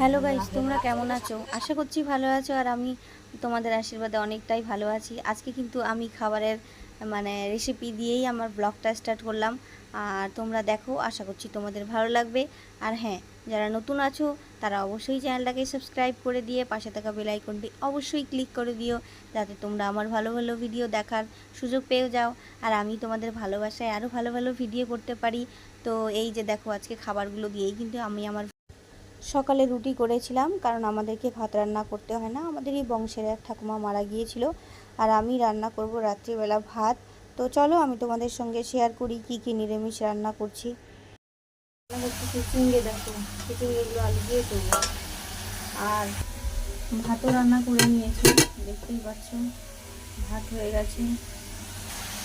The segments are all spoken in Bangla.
হ্যালো গাইস, তোমরা কেমন আছো? আশা করছি ভালো আছো আর আমি তোমাদের আশীর্বাদে অনেকটাই ভালো আছি। আজকে কিন্তু আমি খাবারের মানে রেসিপি দিয়েই আমার ব্লগটা স্টার্ট করলাম। আর তোমরা দেখো, আশা করছি তোমাদের ভালো লাগবে। আর হ্যাঁ যারা নতুন আছো, তারা অবশ্যই চ্যানেলটাকে সাবস্ক্রাইব করে দিয়ে পাশে থাকা বেল আইকনটি অবশ্যই ক্লিক করে দিও, যাতে তোমরা আমার ভালো ভালো ভিডিও দেখার সুযোগ পেয়ে যাও। আর আমি তোমাদের ভালোবাসায় আরও ভালো ভালো ভিডিও করতে পারি। তো এই যে দেখো, আজকে খাবারগুলো দিয়েই কিন্তু আমি আমার সকালে রুটি করেছিলাম, কারণ আমাদেরকে ভাত রান্না করতে হয় না। আমাদের এই বংশের এক ঠাকুমা মারা গিয়েছিল, আর আমি রান্না করব রাত্রিবেলা ভাত। তো চলো, আমি তোমাদের সঙ্গে শেয়ার করি কি কি নিরামিষ রান্না করছি। চিচিঙ্গে দেখো চিচিঙ্গেগুলো আলু দিয়ে করব। আর ভাতও রান্না করে নিয়েছি, দেখতেই পাচ্ছ, ভাত হয়ে গেছে।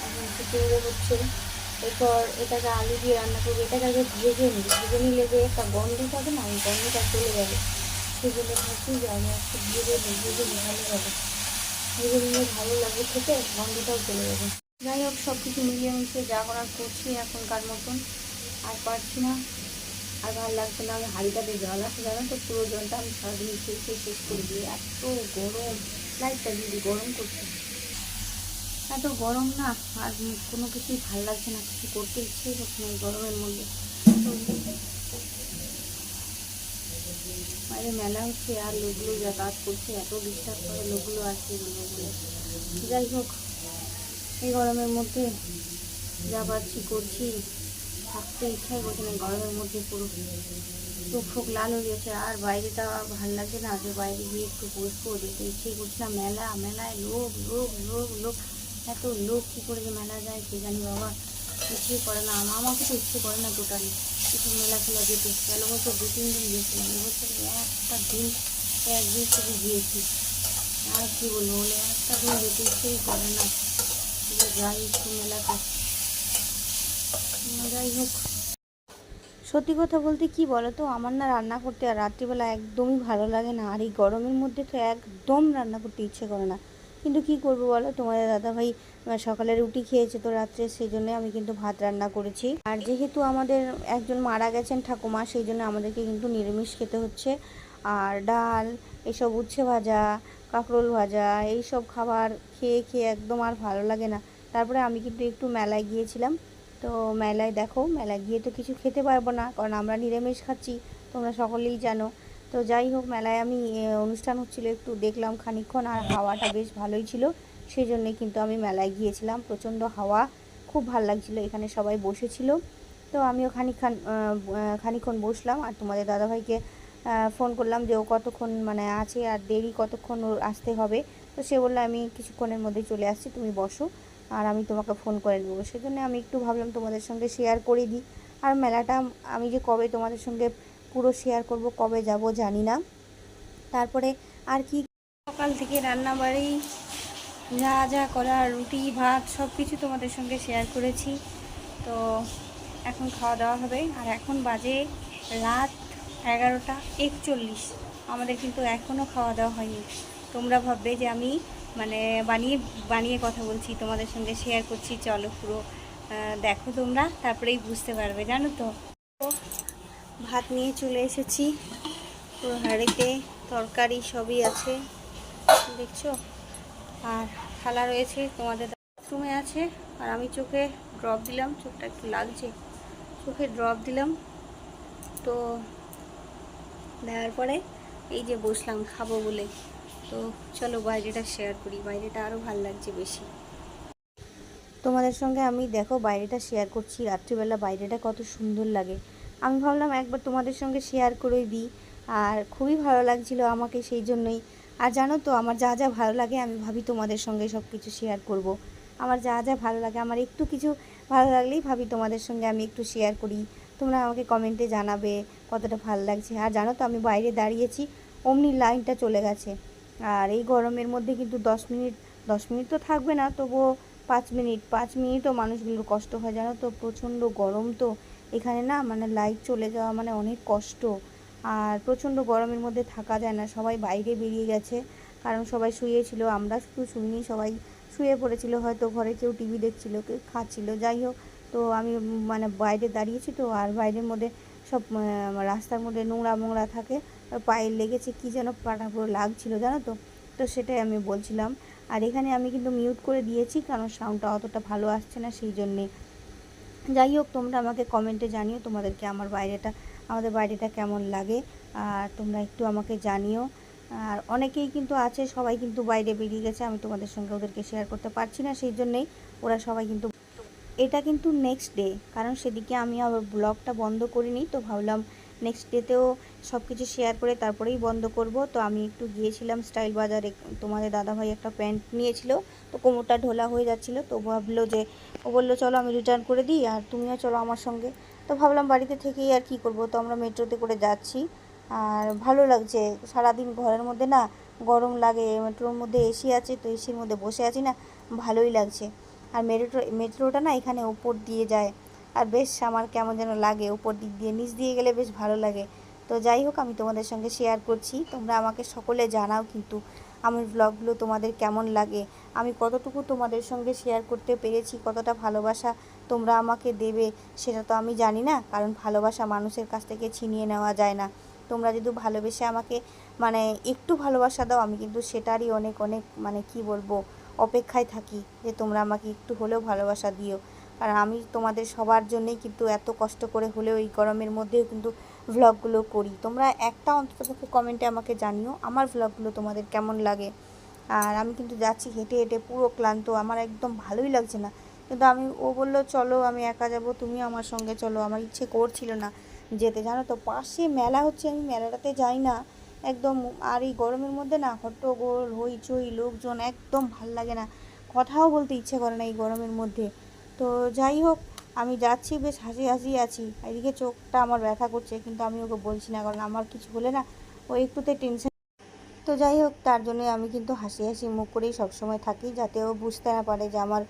এখন চিচিঙ্গে হচ্ছে এরপর এটাকে আলু দিয়ে রান্না করব। এটাকে আগে ভেজে নিই ভেজে নিলে যে একটা গন্ধ থাকে না, ওই গন্ধটা চলে যাবে। সেই জন্য ভাবছি যে আমি একটু ভেজে নিই ভেজে নিই ভালো হবে। ভেজে নিলে ভালো লাগবে খেতে, গন্ধটাও চলে যাবে। যাই হোক সব কিছু মিলিয়ে মিশিয়ে যা করার করছি এখনকার মতন। আর পারছি না। আর ভালো লাগছে না, আমি হাঁড়িটাতে জল আছে, জানো তো, পুরো জলটা আমি সারাদিন খেয়ে শেষ করে দিই। এত গরম লাইটটা দিদি গরম করছে। এত গরম না, আর কোনো কিছুই ভালো লাগছে না, কিছু করতে ইচ্ছেই করছে না গরমের মধ্যে। বাইরে মেলা হচ্ছে, আর লোকগুলো যাতায়াত করছে, এত ডিস্টার্ব করে লোকগুলো আসছে বলে। যাই হোক, এই গরমের মধ্যে যা পারছি করছি, থাকতে ইচ্ছাই করছে না গরমের মধ্যে পুরো। চোখ ফোক লাল হয়ে গেছে, আর বাইরেটা ভালো লাগছে না, যে বাইরে গিয়ে একটু বসবো, দেখতে ইচ্ছেই করছে না, মেলা, মেলায় লোক লোক লোক লোক। এত লোক কী করে যে মেলা যায় কে জানি বাবা ইচ্ছে করে না। আমাকে তো ইচ্ছে করে না টোটালি কিছু মেলা খেলা যেতে। গেল বছর দু, তিন দিন গিয়েছিলাম এবছর একটা দিন একদিন শুধু গিয়েছি। আর কী বলব বলে, একটা দিন যেতে ইচ্ছেই করে না। যাই একটু মেলাতে। যাই হোক। সত্যি কথা বলতে কি বলো তো আমার না রান্না করতে আর রাত্রিবেলা একদমই ভালো লাগে না। আর এই গরমের মধ্যে তো একদম রান্না করতে ইচ্ছে করে না। কিন্তু কি করব বলো? তোমাদের দাদাভাই সকালে রুটি খেয়েছে তো রাত্রে সেই জন্য আমি কিন্তু ভাত রান্না করেছি। আর যেহেতু আমাদের একজন মারা গেছেন ঠাকুমা সেই জন্য আমাদেরকে কিন্তু নিরামিষ খেতে হচ্ছে। আর ডাল, এসব উচ্ছে ভাজা, কাঁকরোল ভাজা এই সব খাবার খেয়ে খেয়ে একদম আর ভালো লাগে না। তারপরে আমি কিন্তু একটু মেলায় গিয়েছিলাম। তো মেলায় দেখো, মেলায় গিয়ে তো কিছু খেতে পারব না, কারণ আমরা নিরামিষ খাচ্ছি, তোমরা সকলেই জানো। তো যাই হোক মেলায় আমি অনুষ্ঠান হচ্ছিল একটু দেখলাম খানিকক্ষণ আর হাওয়াটা বেশ ভালোই ছিল। সেই জন্যে কিন্তু আমি মেলায় গিয়েছিলাম। প্রচণ্ড হাওয়া খুব ভালো লাগছিল এখানে সবাই বসেছিল। তো আমিও আহ, খানিকক্ষণ বসলাম আর তোমাদের দাদাভাইকে ফোন করলাম যে ও কতক্ষণ মানে আছে আর দেরি কতক্ষণ ওর আসতে হবে। তো সে বলল আমি কিছুক্ষণের মধ্যে চলে আসছি তুমি বসো। আর আমি তোমাকে ফোন করে নেব। সেজন্য আমি একটু ভাবলাম তোমাদের সঙ্গে শেয়ার করে দিই। আর মেলাটা আমি যে কবে তোমাদের সঙ্গে পুরো শেয়ার করব, কবে যাব জানি না। তারপরে আর কি সকাল থেকে রান্না বাড়ি যা যা করার রুটি, ভাত সব কিছু তোমাদের সঙ্গে শেয়ার করেছি। তো এখন খাওয়া দাওয়া হবে। আর এখন বাজে রাত এগারোটা একচল্লিশ। আমাদের কিন্তু এখনও খাওয়া দাওয়া হয়নি। তোমরা ভাববে যে আমি মানে বানিয়ে বানিয়ে কথা বলছি, তোমাদের সঙ্গে শেয়ার করছি। চলো পুরো দেখো তোমরা, তারপরেই বুঝতে পারবে, জানো তো? ভাত নিয়ে চলে এসেছি। পুরো হাঁড়িতে তরকারি সবই আছে, দেখছ? আর থালা রয়েছে, তোমাদের বাথরুমে আছে। আর আমি চোখে ড্রপ দিলাম, চোখটা একটু লাগছে। চোখে ড্রপ দিলাম। তো দেওয়ার পরে এই যে বসলাম, খাব বলে। তো চলো বাইরেটা শেয়ার করি, বাইরেটা আরও ভালো লাগছে বেশি। তোমাদের সঙ্গে আমি, দেখো, বাইরেটা শেয়ার করছি। রাত্রিবেলা বাইরেটা কত সুন্দর লাগে। আমি ভাবলাম একবার তোমাদের সঙ্গে শেয়ার করে দিই। আর খুবই ভালো লাগছিল আমাকে সেই জন্যই। আর জানো তো, আমার যা যা ভালো লাগে আমি ভাবি তোমাদের সঙ্গে সব কিছু শেয়ার করব। আমার যা যা ভালো লাগে, আমার একটু কিছু ভালো লাগলেই ভাবি তোমাদের সঙ্গে আমি একটু শেয়ার করি। তোমরা আমাকে কমেন্টে জানাবে কতটা ভালো লাগছে। আর জানো তো, আমি বাইরে দাঁড়িয়েছি, অমনি লাইনটা চলে গেছে। আর এই গরমের মধ্যে কিন্তু দশ মিনিট দশ মিনিট তো থাকবে না, তবুও পাঁচ মিনিট, পাঁচ মিনিটও মানুষগুলোর কষ্ট হয়। জানো তো, প্রচণ্ড গরম তো। এখানে না মানে লাইট চলে যাওয়া মানে অনেক কষ্ট। আর প্রচণ্ড গরমের মধ্যে থাকা যায় না, সবাই বাইরে বেরিয়ে গেছে। কারণ সবাই শুয়েছিল, আমরা শুধু শুইনি, সবাই শুয়ে পড়েছিল, হয়তো ঘরে কেউ টিভি দেখছিল, কেউ খাচ্ছিল। যাই হোক, তো আমি মানে বাইরে দাঁড়িয়েছি তো, আর বাইরের মধ্যে সব রাস্তার মধ্যে নোংরা মোংরা থাকে পায়ে লেগেছে, কি যেন পাটা পুরো লাগছিল জানো তো? তো সেটাই আমি বলছিলাম। আর এখানে আমি কিন্তু মিউট করে দিয়েছি, কারণ সাউন্ডটা অতটা ভালো আসছে না, সেই জন্যে। যাই হোক, তোমরা আমাকে কমেন্টে জানিও তোমাদেরকে আমার বাইরেটা, আমাদের বাইরেটা কেমন লাগে, আর তোমরা একটু আমাকে জানিও। আর অনেকেই কিন্তু আছে, সবাই কিন্তু বাইরে বেরিয়ে গেছে, আমি তোমাদের সঙ্গে ওদেরকে শেয়ার করতে পারছি না, সেই জন্যেই ওরা সবাই কিন্তু এটা কিন্তু নেক্সট ডে কারণ সেদিকে আমি আবার ব্লগটা বন্ধ করিনি, তো ভাবলাম নেক্সট ডেতেও সব কিছু শেয়ার করে তারপরেই বন্ধ করব। তো আমি একটু গিয়েছিলাম স্টাইল বাজারে। তোমাদের দাদাভাই একটা প্যান্ট নিয়েছিল। তো কোমরটা ঢোলা হয়ে যাচ্ছিল। তো ভাবলো যে, ও বলল, চলো আমি রিটার্ন করে দিই আর তুমিও চলো আমার সঙ্গে। তো ভাবলাম বাড়িতে থেকেই আর কি করব। তো আমরা মেট্রোতে করে যাচ্ছি। আর ভালো লাগছে। সারাদিন ঘরের মধ্যে না গরম লাগে। মেট্রোর মধ্যে এসি আছে, তো এসির মধ্যে বসে আছি না, ভালোই লাগছে। আর মেট্রো, মেট্রোটা না এখানে ওপর দিয়ে যায়। আর বেশ আমার কেমন যেন লাগে, উপর দিক দিয়ে নিচ দিয়ে গেলে বেশ ভালো লাগে। তো যাই হোক, আমি তোমাদের সঙ্গে শেয়ার করছি। তোমরা আমাকে সকলে জানাও কিন্তু আমার ব্লগগুলো তোমাদের কেমন লাগে। আমি কতটুকু তোমাদের সঙ্গে শেয়ার করতে পেরেছি, কতটা ভালোবাসা তোমরা আমাকে দেবে, সেটা তো আমি জানি না, কারণ ভালোবাসা মানুষের কাছ থেকে ছিনিয়ে নেওয়া যায় না। তোমরা যদি ভালোবেসে আমাকে মানে একটু ভালোবাসা দাও, আমি কিন্তু সেটারই অনেক অনেক মানে কি বলব, অপেক্ষায় থাকি যে তোমরা আমাকে একটু হলেও ভালোবাসা দিও। কারণ আমি তোমাদের সবার জন্যই কিন্তু এত কষ্ট করে হলেও এই গরমের মধ্যেও কিন্তু ভ্লগগুলো করি। তোমরা একটা অন্ততপক্ষে কমেন্টে আমাকে জানিও, আমার ভ্লগগুলো তোমাদের কেমন লাগে? আর আমি কিন্তু যাচ্ছি হেঁটে হেঁটে পুরো ক্লান্ত, আমার একদম ভালোই লাগছে না। কিন্তু আমি, ও বলল, চলো, আমি একা যাব তুমি আমার সঙ্গে চলো, আমার ইচ্ছে করছিল না যেতে। জানো তো, পাশে মেলা হচ্ছে, আমি মেলাটাতে যাই না। একদম, আর এই গরমের মধ্যে না, হট্টগোল, হইচই, লোকজন একদম ভালো লাগে না। কথাও বলতে ইচ্ছে করে না এই গরমের মধ্যে। তো যাই হোক, আমি যাচ্ছি, বেশ হাসি হাসি আছি। এদিকে চোখটা আমার ব্যথা করছে, কিন্তু আমি ওকে বলছি না, কারণ আমার কিছু হলে না, ও একটুতে টেনশন তো যাই হোক, তার জন্যই আমি কিন্তু হাসি হাসি মুখ করেই সবসময় থাকি, যাতে ও বুঝতে না পারে যে আমার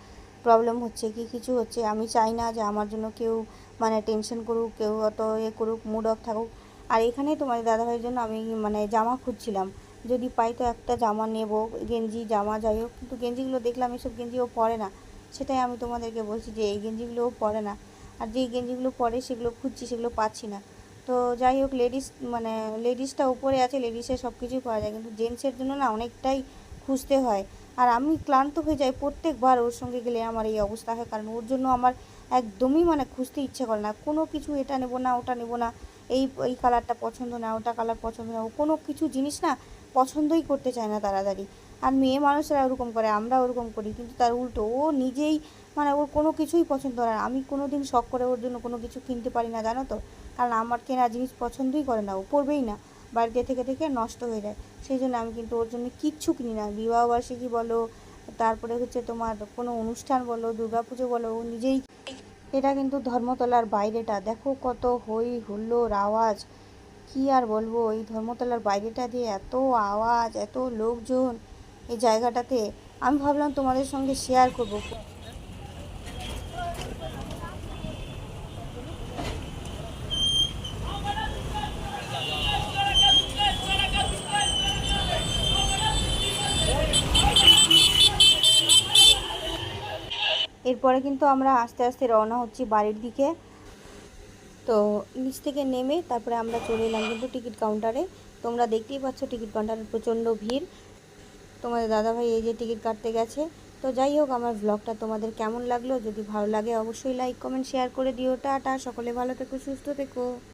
প্রবলেম হচ্ছে কি, কিছু হচ্ছে। আমি চাই না যে আমার জন্য কেউ মানে টেনশন করুক, কেউ অত এ করুক মুড অফ থাকুক। আর এখানেই তোমাদের দাদাভাইয়ের জন্য আমি মানে জামা খুঁজছিলাম। যদি পাই তো একটা জামা নেব, গেঞ্জি, জামা যাই হোক, কিন্তু গেঞ্জিগুলো দেখলাম এসব গেঞ্জি ও পরে না। সেটাই আমি তোমাদেরকে বলছি যে এই গেঞ্জিগুলো ও পরে না। আর যেই গেঞ্জিগুলো পরে সেগুলো খুঁজছি, সেগুলো পাচ্ছি না। তো যাই হোক, লেডিস মানে লেডিসটা উপরে আছে, লেডিসের সব কিছুই পাওয়া যায়। কিন্তু জেন্টসের জন্য না অনেকটাই খুঁজতে হয়। আর আমি ক্লান্ত হয়ে যাই প্রত্যেকবার ওর সঙ্গে গেলে আমার এই অবস্থা হয়। কারণ ওর জন্য আমার একদমই মানে খুঁজতে ইচ্ছে করে না। কোনো কিছু এটা নেব না, ওটা নেব না, এই এই কালারটা পছন্দ না, ওটা কালার পছন্দ না। ও কোনো কিছু জিনিস না পছন্দই করতে চায় না তাড়াতাড়ি। আর মেয়ে মানুষেরা ওরকম করে, আমরা ওরকম করি। কিন্তু তার উল্টো, ও নিজেই মানে ওর কোনো কিছুই পছন্দ হয় না। আমি কোনো দিন শখ করে ওর জন্য কোনো কিছু কিনতে পারি না, জানো তো? কারণ আমার কেনা জিনিস পছন্দই করে না, ও পড়বেই না। বাড়িতে থেকে থেকে নষ্ট হয়ে যায়। সেই জন্য আমি কিন্তু ওর জন্য কিচ্ছু কিনি না। বিবাহবার্ষিকী বলো, তারপরে হচ্ছে তোমার কোনো অনুষ্ঠান বলো, দুর্গাপুজো বলো, ও নিজেই এটা কিন্তু ধর্মতলার বাইরেটা। দেখো কত হই হুল্লোড় আওয়াজ। কি আর বলব, এই ধর্মতলার বাইরেটা দিয়ে এত আওয়াজ, এত লোকজন। এই জায়গাটাতে আমি ভাবলাম তোমাদের সঙ্গে শেয়ার করব। এরপরে কিন্তু আমরা আস্তে আস্তে রওনা হচ্ছি বাড়ির দিকে। তো নিচ থেকে নেমে তারপরে আমরা চলে এলাম কিন্তু টিকিট কাউন্টারে তোমরা দেখতেই পাচ্ছ টিকিট কাউন্টারে প্রচণ্ড ভিড়। তোমাদের দাদাভাই এই যে টিকিট কাটতে গেছে। তো যাই হোক, আমার ব্লগটা তোমাদের কেমন লাগল? যদি ভালো লাগে, অবশ্যই লাইক কমেন্ট শেয়ার করে দিও। টাটা, সকলে ভালো থেকো, সুস্থ থেকো।